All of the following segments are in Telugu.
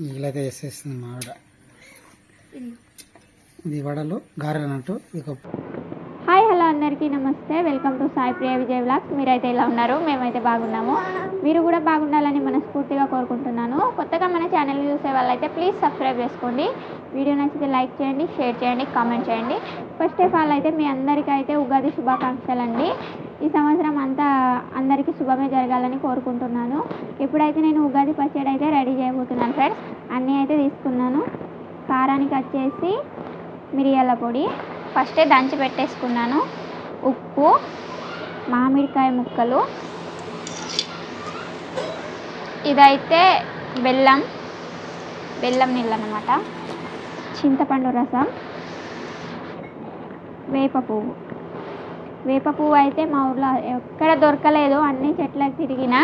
వీళ్ళైతే వేసేస్తుంది మా ఆవిడ ఇది వడలు గారెలు ఇక హాయ్ హలో అందరికీ నమస్తే. Welcome to Sai Priya Vijay vlogs. మీరైతే ఇలా ఉన్నారు? మేమైతే బాగున్నాము. మీరు కూడా బాగుండాలని మనస్ఫూర్తిగా కోరుకుంటున్నాను. కొత్తగా మన ఛానల్ చూసే వాళ్ళైతే ప్లీజ్ సబ్స్క్రైబ్ చేసుకోండి. వీడియో నచ్చితే లైక్ చేయండి షేర్ చేయండి కామెంట్ చేయండి. ఫస్ట్ ఆఫ్ ఆల్ అయితే మీ అందరికీ అయితే ఉగాది శుభాకాంక్షలు అండి. ఈ సంవత్సరం అంతా అందరికీ శుభమే జరగాలని కోరుకుంటున్నాను. ఇప్పుడైతే నేను ఉగాది పచ్చడి అయితే రెడీ చేయబోతున్నాను ఫ్రెండ్స్ అన్నీ అయితే తీసుకున్నాను. కారానికి వచ్చేసి మిరియాల పొడి. ఫస్టే దంచి పెట్టేసుకున్నాను. ఉప్పు మామిడికాయ ముక్కలు. ఇదైతే బెల్లం బెల్లం నీళ్ళు అనమాట చింతపండు రసం వేప పువ్వు. వేప పువ్వు అయితే మా ఊర్లో ఎక్కడ దొరకలేదు. అన్ని చెట్లకు తిరిగిన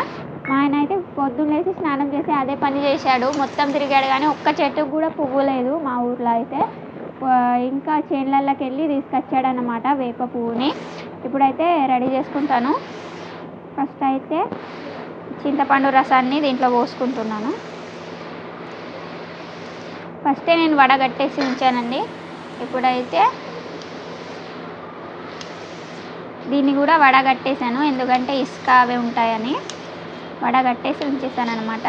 మా ఆయన అయితే పొద్దున్నేసి స్నానం చేసి అదే పని చేశాడు. మొత్తం తిరిగాడు కానీ ఒక్క చెట్టుకు కూడా పువ్వు లేదు మా ఊర్లో అయితే. ఇంకా చేన్లలోకి వెళ్ళి తీసుకొచ్చాడనమాట వేప పువ్వుని. ఇప్పుడైతే రెడీ చేసుకుంటాను. ఫస్ట్ అయితే చింతపండు రసాన్ని దీంట్లో పోసుకుంటున్నాను. ఫస్టే నేను వడగట్టేసి ఉంచానండి. ఇప్పుడైతే దీన్ని కూడా వడగట్టేశాను ఎందుకంటే ఇసుక అవి ఉంటాయని. వడగట్టేసి ఉంచేసాను అనమాట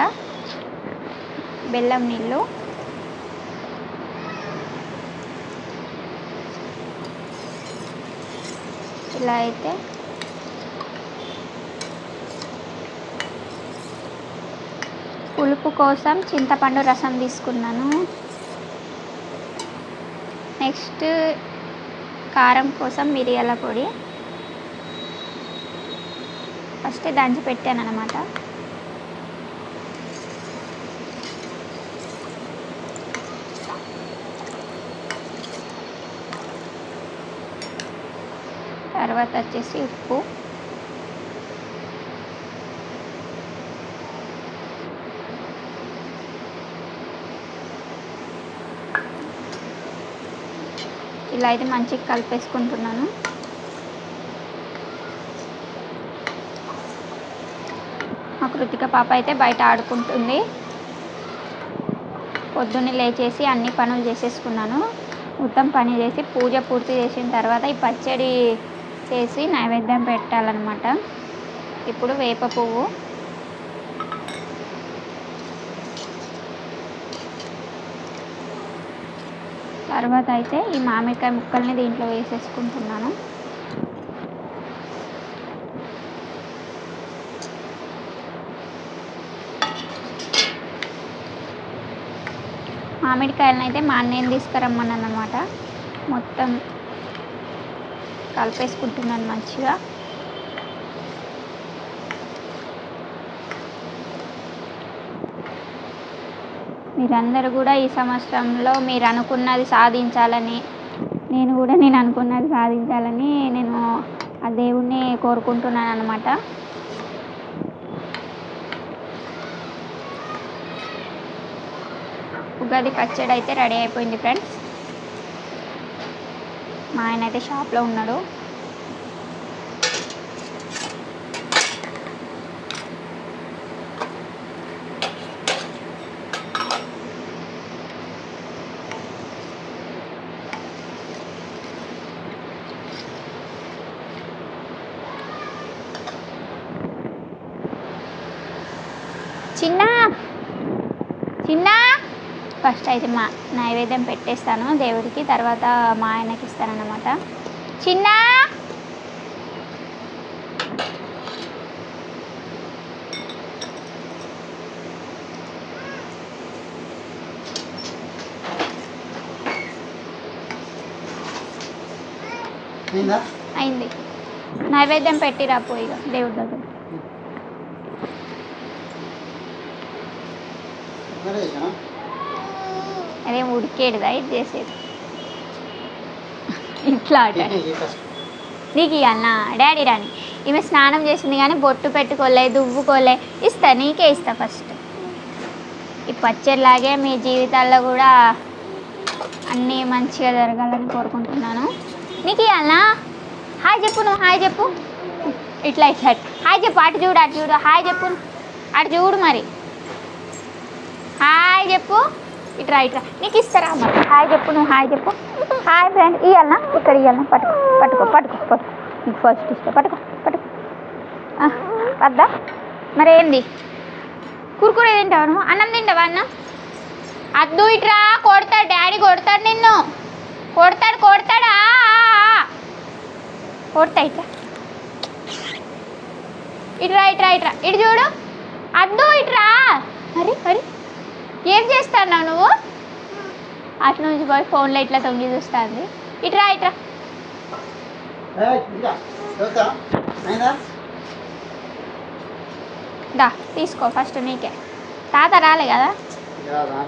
బెల్లం నీళ్ళు. ఇలా అయితే పులుపు కోసం చింతపండు రసం తీసుకున్నాను. నెక్స్ట్ కారం కోసం మిరియాల పొడి. ఫస్ట్ దంచి పెట్టాను అనమాట తర్వాత వచ్చేసి ఉప్పు. ఇలా అయితే మంచిగా కలిపేసుకుంటున్నాను. మా కృతిక పాప అయితే బయట ఆడుకుంటుంది. పొద్దున్నే లేచేసి అన్ని పనులు చేసేసుకున్నాను. మొత్తం పని చేసి పూజ పూర్తి చేసిన తర్వాత ఈ పచ్చడి చేసి నైవేద్యం పెట్టాలన్నమాట. ఇప్పుడు వేప పువ్వు. తర్వాత అయితే ఈ మామిడికాయ ముక్కల్ని దీంట్లో వేసేసుకుంటున్నాను. మామిడికాయలను అయితే మా అన్నయ్యని తీసుకురమ్మన్నాను అనమాట మొత్తం కలిపేసుకుంటున్నాను మంచిగా. మీరందరూ కూడా ఈ సంవత్సరంలో మీరు అనుకున్నది సాధించాలని నేను కూడా నేను అనుకున్నది సాధించాలని నేను ఆ దేవుణ్ణి కోరుకుంటున్నాను అనమాట ఉగాది పచ్చడి అయితే రెడీ అయిపోయింది ఫ్రెండ్స్. మా ఆయన అయితే షాప్లో ఉన్నాడు. చిన్న. చిన్న. ఫస్ట్ అయితే మా నైవేద్యం పెట్టేస్తాను దేవుడికి తర్వాత మా ఆయనకి ఇస్తానన్నమాట. చిన్న. అయిందా? నైవేద్యం పెట్టిరా పోయి దేవుడి దగ్గర సరే చేశానా? అదేం ఉడికేడుదా ఇది చేసేది. ఇట్లా ఆట. నీకు ఇవ్వాలనా డాడీ రాని. ఈమె స్నానం చేసింది కానీ బొట్టు పెట్టుకోలే దువ్వుకోలే ఇస్తా నీకే ఇస్తా ఫస్ట్. ఈ పచ్చడిలాగే మీ జీవితాల్లో కూడా అన్నీ మంచిగా జరగాలని కోరుకుంటున్నాను. నీకు ఇవ్వాలనా హాయ్ చెప్పు నువ్వు హాయ్ చెప్పు. ఇట్లా ఇట్లా. హాయ్ చెప్పు అటు చూడు అటు చూడు. హాయ్ చెప్పు. అటు చూడు మరి. హాయ్ చెప్పు. ఇట్రా ఇట్రా నీకు ఇస్తారా అమ్మ? హాయ్ చెప్పు నువ్వు హాయ్ చెప్పు. హాయ్ ఫ్రెండ్ ఇవ్వాలనా ఇక్కడ ఇవ్వాలనా పట్టుకో పట్టుకో పట్టుకో పట్టుకో. నీకు ఫస్ట్ ఇస్తా. పట్టుకో పట్టుకో. వద్దా మరి ఏంది? కురుకురే తింటావా నువ్వు? అన్నం తింటావా అన్న? అద్దు ఇట్రా కొడతాడు డాడీ కొడతాడు నిన్ను. కొడతాడు కొడతాడా. కొడతా ఇట్రా ఇట్రా ఇట్రా ఇట్రా ఇటు చూడు. అద్దు ఇట్రా మరి మరి ఏం చేస్తున్నావు నువ్వు? అటు నుంచి పోయి ఫోన్లో ఇట్లా తొంగి చూస్తుంది. ఇట్రా ఇట్రా దా తీసుకో ఫస్ట్ నీకే. తాత రాలే కదా ఇలా రా.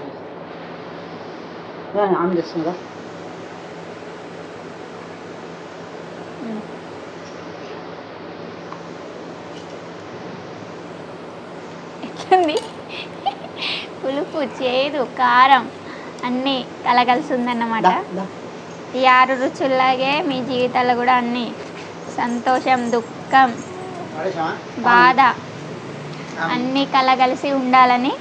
ఏ, ఆమె చేస్తుందా ఎట్లుంది పులుపు చేదు కారం అన్నీ కలగలిసి ఉందన్నమాట. ఈ ఆరు రుచుల్లాగే మీ జీవితాల్లో కూడా అన్నీ సంతోషం దుఃఖం? బాధ. అన్నీ కలగలిసి ఉండాలని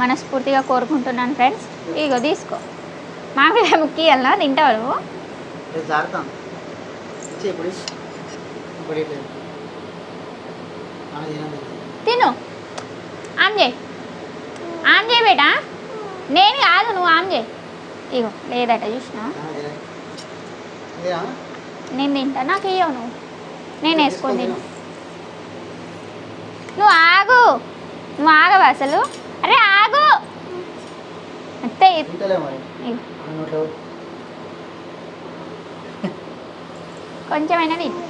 మనస్ఫూర్తిగా కోరుకుంటున్నాను ఫ్రెండ్స్ ఇగో తీసుకో మామిడి తింటావు నువ్వు ఇట్లా. ఆమె తినండి. తిను ఆమ్ చేయి ఆమ్ చేయి బేటా? నేను కాదు నువ్వు ఆమ్ చేయి ఇగో లేదట చూసినా? నేను తింటా నాకు ఇయ్యవు నువ్వు. నేను వేసుకొని తిను. నువ్వు ఆగు. నువ్వు ఆగవా అసలు? అరే ఆగు. అంతే కొంచెమైనా తిను.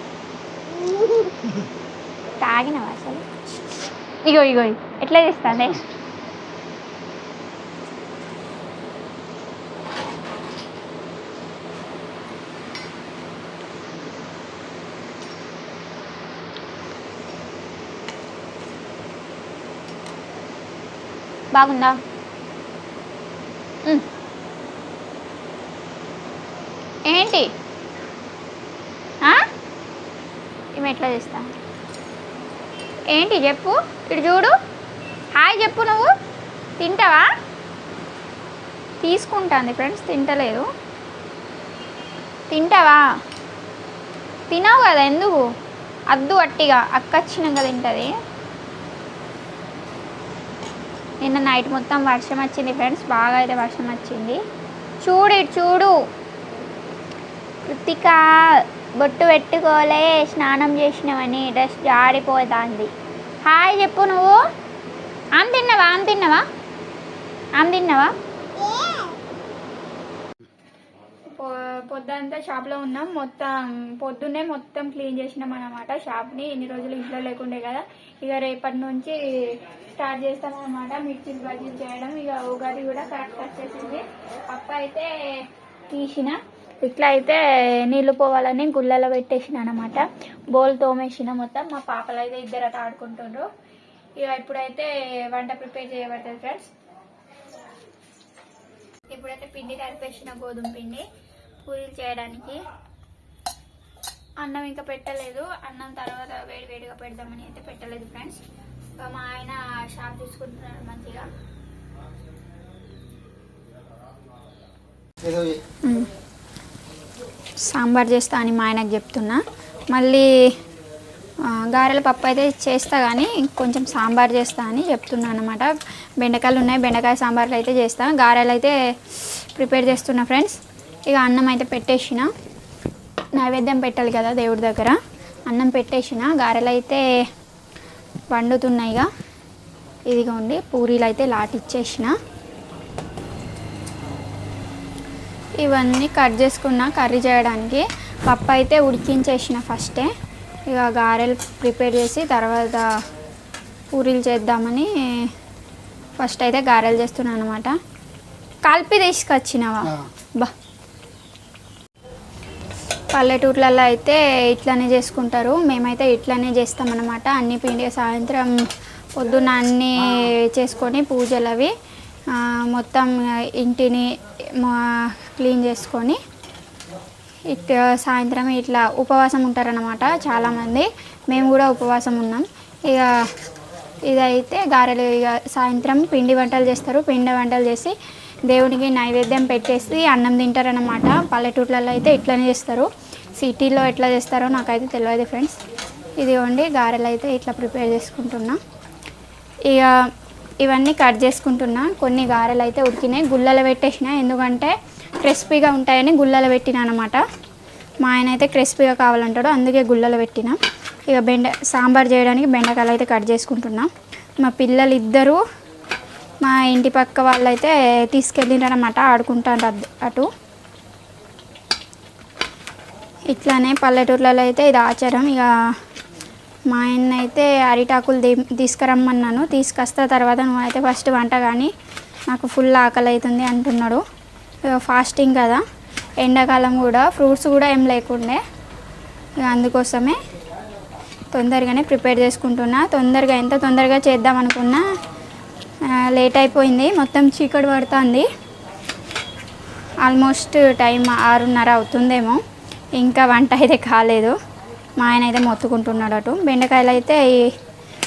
తాగినవా అసలు? ఇగో ఇగో. ఎట్లా చేస్తా బాగుందా? ఏంటి? ఇవి ఎట్లా చేస్తా? ఏంటి చెప్పు? ఇటు చూడు. హాయ్ చెప్పు నువ్వు. తింటావా? తీసుకుంటాంది ఫ్రెండ్స్ తింటలేదు. తింటావా? తినవు కదా ఎందుకు? అద్దు అట్టిగా అక్క వచ్చినాక తింటుంది. నిన్న నైట్ మొత్తం వర్షం వచ్చింది ఫ్రెండ్స్ బాగా అయితే వర్షం వచ్చింది. చూడు చూడు. కృతిక బొట్టు పెట్టుకోలే స్నానం చేసినవని డ్రెస్ జారిపోతుంది. హాయ్ చెప్పు నువ్వు. ఆమె తిన్నావా? ఆమె తిన్నావా? ఆమె తిన్నావా? పొద్దంతా షాప్లో ఉన్నాం. మొత్తం పొద్దున్నే మొత్తం క్లీన్ చేసినాం అనమాట షాప్ని ఇన్ని రోజులు ఇంట్లో లేకుండే కదా. ఇక రేపటి నుంచి స్టార్ట్ చేస్తాం అనమాట మిర్చిలు బజ్జీలు చేయడం. ఇక ఉగాది కూడా కరెక్ట్ వచ్చేసింది. పప్పు అయితే తీసిన ఇట్లా అయితే నీళ్ళు పోవాలని గుళ్ళలో పెట్టేసిన అనమాట బోల్ తోమేసిన మొత్తం మా పాపలు అయితే ఇద్దరు అట ఆడుకుంటుండ్రు. ఇక ఇప్పుడైతే వంట ప్రిపేర్ చేయబడుతుంది ఫ్రెండ్స్. ఇప్పుడైతే పిండి కలిపేసిన గోధుమ పిండి పూరీలు చేయడానికి. అన్నం ఇంకా పెట్టలేదు. అన్నం తర్వాత వేడి వేడిగా పెడదామని అయితే పెట్టలేదు ఫ్రెండ్స్ మా ఆయన షాప్ చూసుకుంటున్నాడు మంచిగా. సాంబార్ చేస్తా అని మా ఆయనకు చెప్తున్నా. మళ్ళీ గారెల పప్పు అయితే చేస్తా కానీ కొంచెం సాంబార్ చేస్తా అని చెప్తున్నా అనమాట బెండకాయలు ఉన్నాయి బెండకాయ సాంబార్లు అయితే చేస్తా. గారెలు అయితే ప్రిపేర్ చేస్తున్నా ఫ్రెండ్స్ ఇక అన్నం అయితే పెట్టేసిన. నైవేద్యం పెట్టాలి కదా దేవుడి దగ్గర. అన్నం పెట్టేసిన గారెలు అయితే వండుతున్నాయి ఇక ఇదిగోండి పూరీలు అయితే లాటిచ్చేసిన. ఇవన్నీ కట్ చేసుకున్న కర్రీ చేయడానికి పప్పు అయితే ఉడికించేసిన ఫస్టే. ఇక గారెలు ప్రిపేర్ చేసి తర్వాత పూరీలు చేద్దామని ఫస్ట్ అయితే గారెలు చేస్తున్నాను అనమాట కలిపి తీసుకొచ్చినావా. బా. పల్లెటూర్లలో అయితే ఇట్లానే చేసుకుంటారు. మేమైతే ఇట్లానే చేస్తామన్నమాట. అన్ని పిండి సాయంత్రం పొద్దున్న అన్నీ చేసుకొని పూజలు అవి మొత్తం ఇంటిని క్లీన్ చేసుకొని ఇట్ సాయంత్రం ఇట్లా ఉపవాసం ఉంటారన్నమాట చాలామంది. మేము కూడా ఉపవాసం ఉన్నాం. ఇక ఇదైతే గారెలు ఇక సాయంత్రం పిండి వంటలు చేస్తారు. పిండి వంటలు చేసి దేవునికి నైవేద్యం పెట్టేసి అన్నం తింటారనమాట పల్లెటూర్లలో అయితే ఇట్లనే చేస్తారు. సిటీలో ఎట్లా చేస్తారో నాకైతే తెలియదు ఫ్రెండ్స్. ఇదిగోండి గారెలు అయితే ఇట్లా ప్రిపేర్ చేసుకుంటున్నా. ఇక ఇవన్నీ కట్ చేసుకుంటున్నా. కొన్ని గారెలు అయితే ఉడికినాయి. గుళ్ళలో పెట్టేసిన. ఎందుకంటే క్రిస్పీగా ఉంటాయని గుళ్ళలు పెట్టిన అనమాట మా ఆయన అయితే క్రిస్పీగా కావాలంటాడు. అందుకే గుళ్ళలు పెట్టిన. ఇక బెండ సాంబార్ చేయడానికి బెండకాయలు అయితే కట్ చేసుకుంటున్నా. మా పిల్లలు ఇద్దరూ మా ఇంటి పక్క వాళ్ళు అయితే తీసుకెళ్ళినారనమాట ఆడుకుంటారు అటు. ఇట్లానే పల్లెటూర్లలో అయితే ఇది ఆచారం. ఇక మా ఆయన అయితే అరిటాకులు తీ- తీసుకురమ్మన్నాను. తీసుకొస్తా తర్వాత నువ్వు అయితే ఫస్ట్ వంట కానీ నాకు ఫుల్ ఆకలి అవుతుంది అంటున్నాడు. ఇక ఫాస్టింగ్ కదా. ఎండాకాలం కూడా ఫ్రూట్స్ కూడా ఏం లేకుండే. ఇక అందుకోసమే తొందరగానే ప్రిపేర్ చేసుకుంటున్నా. తొందరగా ఎంత తొందరగా చేద్దాం అనుకున్నా లేట్ అయిపోయింది. మొత్తం చీకటి పడుతుంది. ఆల్మోస్ట్ టైం ఆరున్నర అవుతుందేమో. ఇంకా వంట అయితే కాలేదు. మా ఆయన అయితే మొత్తుకుంటున్నాడు అటు. బెండకాయలు అయితే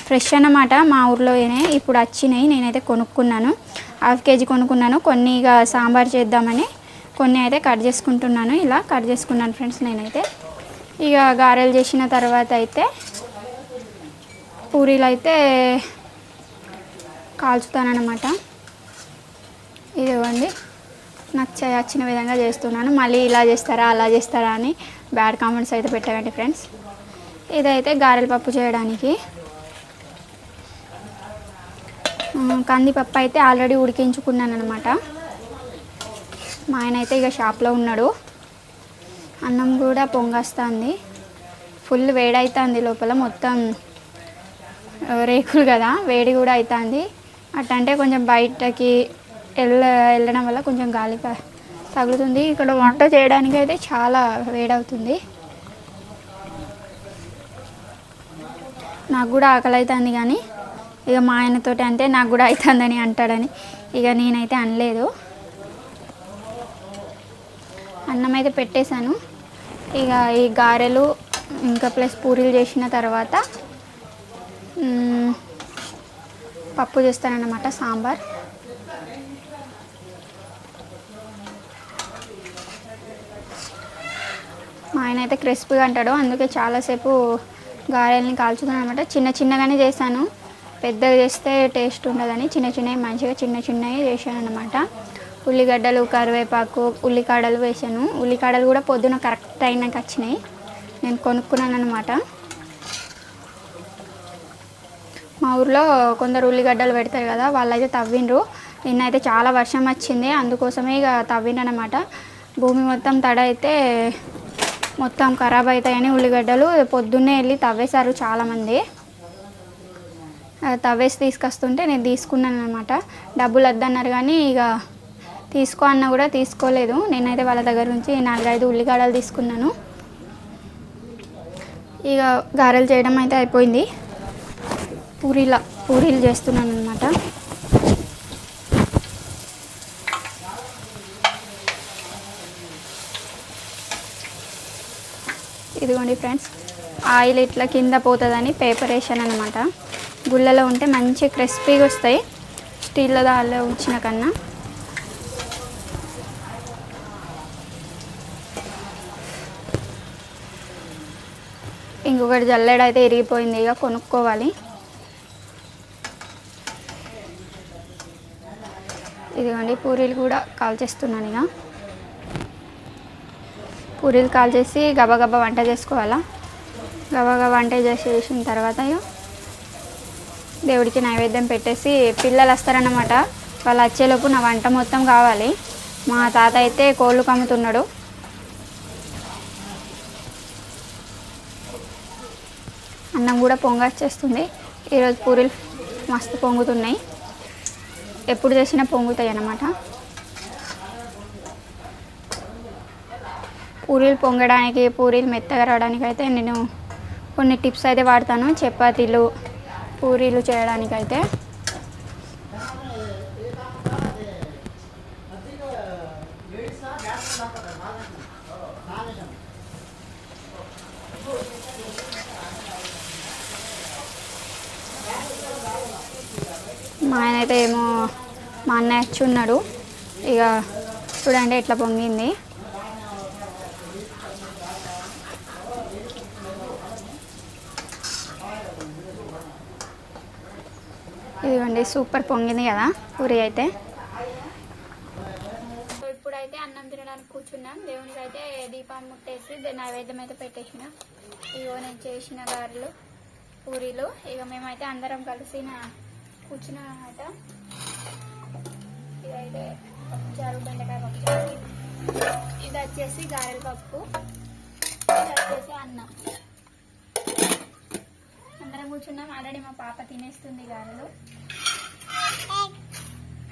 ఫ్రెష్ అన్నమాట మా ఊర్లోనే ఇప్పుడు వచ్చినాయి. నేనైతే కొనుక్కున్నాను. హాఫ్ కేజీ కొనుక్కున్నాను. కొన్ని ఇక సాంబార్ చేద్దామని కొన్ని అయితే కట్ చేసుకుంటున్నాను. ఇలా కట్ చేసుకున్నాను ఫ్రెండ్స్ నేనైతే. ఇక గారెలు చేసిన తర్వాత అయితే పూరీలు అయితే కాల్చుతానమాట ఇదిగోండి నాకు వచ్చిన విధంగా చేస్తున్నాను. మళ్ళీ ఇలా చేస్తారా అలా చేస్తారా అని బ్యాడ్ కామెంట్స్ అయితే పెట్టకండి ఫ్రెండ్స్. ఇదైతే గారెల పప్పు చేయడానికి. కందిపప్పు అయితే ఆల్రెడీ ఉడికించుకున్నాను అనమాట మా ఆయన అయితే ఇక షాప్లో ఉన్నాడు. అన్నం కూడా పొంగస్తుంది. ఫుల్ వేడైతుంది లోపల మొత్తం రేకులు కదా వేడి కూడా అవుతుంది అట్టంటే కొంచెం బయటకి వెళ్ళ వెళ్ళడం వల్ల కొంచెం గాలి తగులుతుంది. ఇక్కడ వంట చేయడానికి అయితే చాలా వేడవుతుంది. నాకు కూడా ఆకలి అవుతుంది కానీ ఇక మా ఆయనతోటి అంటే నాకు కూడా అవుతుందని అంటాడని ఇక నేనైతే అనలేదు. అన్నం అయితే పెట్టేశాను. ఇక ఈ గారెలు ఇంకా ప్లస్ పూరీలు చేసిన తర్వాత పప్పు చేస్తానన్నమాట సాంబార్. మా ఆయన అయితే క్రిస్పీగా అంటాడు అందుకే చాలాసేపు గారెల్ని కాల్చుతాను అనమాట చిన్న చిన్నగానే చేశాను. పెద్దగా చేస్తే టేస్ట్ ఉండదని చిన్న చిన్నవి మంచిగా చిన్న చిన్నవి చేశాను అనమాట ఉల్లిగడ్డలు కరివేపాకు ఉల్లికాడలు వేసాను ఉల్లికాడలు కూడా పొద్దున కరెక్ట్ అయినాక వచ్చినాయి. నేను కొనుక్కున్నాను అనమాట మా ఊర్లో కొందరు ఉల్లిగడ్డలు పెడతారు కదా వాళ్ళైతే తవ్విండ్రు. నిన్నైతే చాలా వర్షం వచ్చింది అందుకోసమే ఇక తవ్విండనమాట. భూమి మొత్తం తడ అయితే మొత్తం ఖరాబ్ అవుతాయని ఉల్లిగడ్డలు పొద్దున్నే వెళ్ళి తవ్వేశారు చాలామంది. తవ్వేసి తీసుకొస్తుంటే నేను తీసుకున్నాను అనమాట డబ్బులు వద్దన్నారు కానీ ఇక తీసుకో అన్న కూడా తీసుకోలేదు. నేనైతే వాళ్ళ దగ్గర నుంచి నాలుగైదు ఉల్లిగడ్డలు తీసుకున్నాను. ఇక గారెలు చేయడం అయితే అయిపోయింది. పూరీల పూరీలు చేస్తున్నాను అనమాట ఇదిగోండి ఫ్రెండ్స్ ఆయిల్ ఇట్లా కింద పోతుందని పేపర్ వేసాను అనమాట గుళ్ళలో ఉంటే మంచి క్రిస్పీగా వస్తాయి. స్టీల్లో దానిలో ఉంచిన కన్నా. ఇంకొకటి జల్లెడ అయితే ఇరిగిపోయింది ఇక కొనుక్కోవాలి. ఇదిగోండి పూరీలు కూడా కాల్చేస్తున్నాను ఇక. పూరీలు కాల్చేసి గబగబా వంట చేసుకోవాలా? గబగబా వంట చేసిన తర్వాత దేవుడికి నైవేద్యం పెట్టేసి పిల్లలు వస్తారన్నమాట. వాళ్ళు వచ్చేలోపు నా వంట మొత్తం కావాలి. మా తాత అయితే కోళ్ళు కమ్ముతున్నాడు. అన్నం కూడా పొంగచ్చేస్తుంది. ఈరోజు పూరీలు మస్తు పొంగుతున్నాయి. ఎప్పుడు చేసినా పొంగుతాయి అన్నమాట. పూరీలు పొంగడానికి పూరీలు మెత్తగా రావడానికి అయితే నేను కొన్ని టిప్స్ అయితే వాడతాను. చపాతీలు పూరీలు చేయడానికైతే. మా ఆయన అయితే ఏమో మా అన్నయ్య వచ్చి ఉన్నాడు. ఇక చూడండి ఎట్లా పొంగింది. ఇదిగోండి సూపర్ పొంగింది కదా పూరి అయితే. ఇప్పుడైతే అన్నం తినడానికి కూర్చున్నాం. దేవునికి అయితే దీపం ముట్టేసి నైవేద్యం అయితే పెట్టేసిన. ఇగో నేను చేసిన గారెలు పూరీలు. ఇక మేమైతే అందరం కలిసి నా కూర్చున్నాం అనమాట ఇదైతే పప్పుచారు బెండకాయ పప్పుచారు ఇది వచ్చేసి గారెల పప్పు. ఇది వచ్చేసి అన్నం. అందరం కూర్చున్నాం. ఆల్రెడీ మా పాప తినేస్తుంది గారెలు.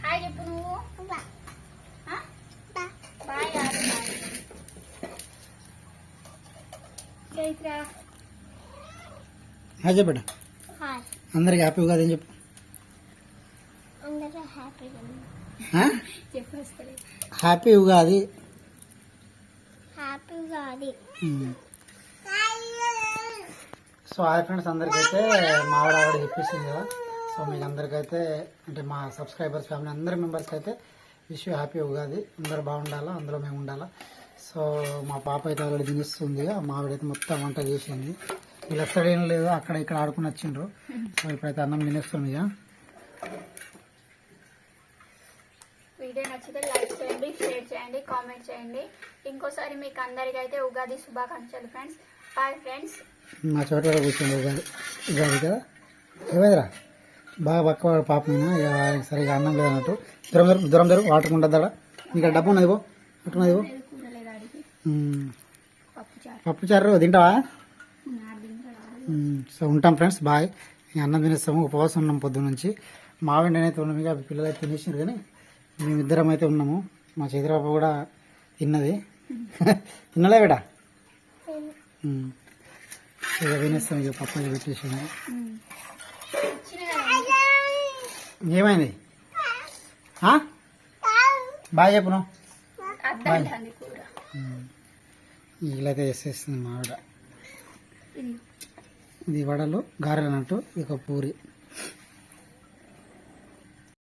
హాయ్ చెప్పు నువ్వు? బాయ్ చైత్ర హాయ్ చెప్పట హాయ్. అందరికి హ్యాపీ ఉగాది అని చెప్పు. Happy Ugadi. So hi friends అందరికైతే మా ఆవిడ ఆవిడ చెప్పేసింది కదా. సో మీకు అందరికైతే అంటే మా సబ్స్క్రైబర్స్ ఫ్యామిలీ అందరి మెంబర్స్కి అయితే విష్ హ్యాపీ ఉగాది. అందరూ బాగుండాలా? అందులో మేము ఉండాలా? సో మా పాప అయితే ఆల్రెడీ తినిస్తుంది మా ఆవిడైతే మొత్తం వంట చేసింది. వీళ్ళు ఎక్కడ ఏం లేదు అక్కడ ఇక్కడ ఆడుకుని వచ్చిండ్రు. సో ఇప్పుడైతే అన్నం తినేస్తుంది ఇక వీడియో నచ్చితే లైక్ చేయండి షేర్ చేయండి కామెంట్ చేయండి. ఇంకోసారి మీకు అందరికీ అయితే ఉగాది శుభాకాంక్షలు ఫ్రెండ్స్. Bye friends. మా చోట కూర్చోండి ఉగాది ఉగాది కదా? ఏమైందిరా? బాగా పక్క పాప ఇక ఆయనకి సరిగా అన్నం లేదన్నట్టు దూరం దూరం దూరం దూరం వాటర్ ఉండద్దా ఆ డబ్బు ఉన్నది పో. అట్టున్నది. పప్పు చారు తింటావా? సో ఉంటాం ఫ్రెండ్స్ బాయ్. అన్నం తినేస్తాము ఉపవాసం ఉన్నాం పొద్దున్న నుంచి మా వెంటనైతే ఉన్నాం ఇక పిల్లలు అయితే తినేసారు కానీ మేమిద్దరం అయితే ఉన్నాము. మా చైత్రబాబు కూడా తిన్నది. తిన్నలే ఉమ్. ఇక తినేస్తాం ఇక పప్పు పెట్టేసాము ఏమైంది? ఆ? బాయ్ చెప్పు నువ్వు. అద్దంటుంది కూర వీళ్ళైతే వేసేస్తుంది మా ఆవిడ. ఇది. ఇది వడలు గారెలు అన్నట్టు ఇక పూరి.